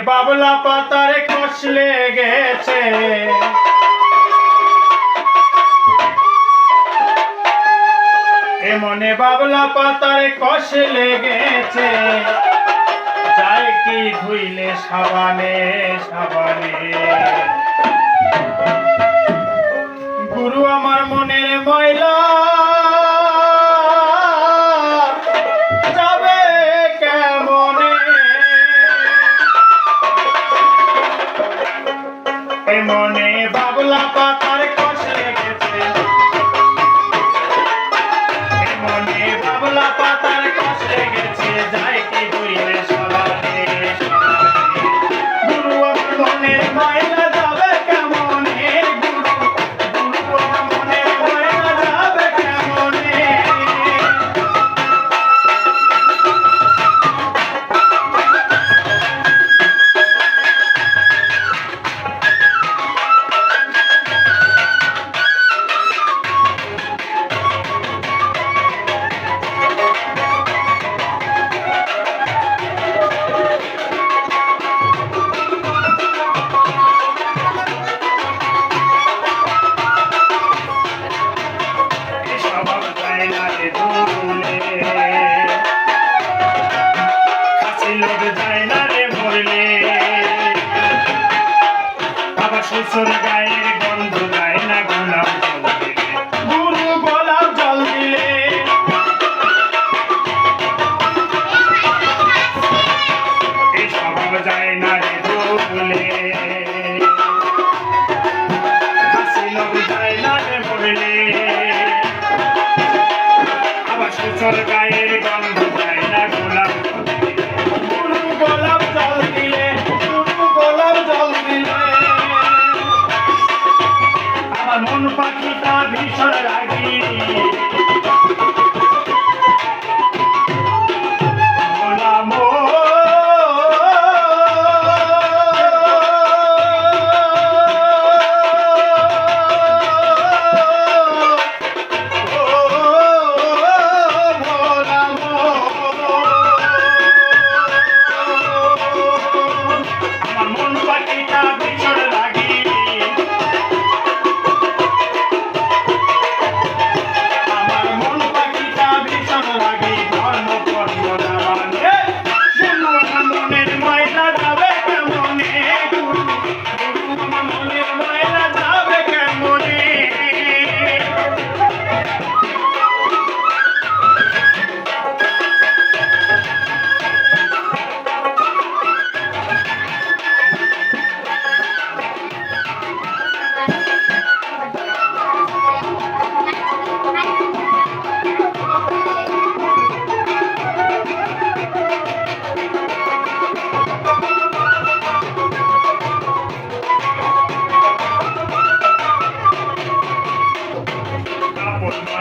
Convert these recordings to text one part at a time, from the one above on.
বাবলা পাতার কষ লেগেছে। মনে বাবলা পাতার কষ লেগেছে। যায় কি ধুইলে সাবানে সাবানে। গুরু আমার মনে বাবলা পাতার বলে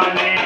Amen.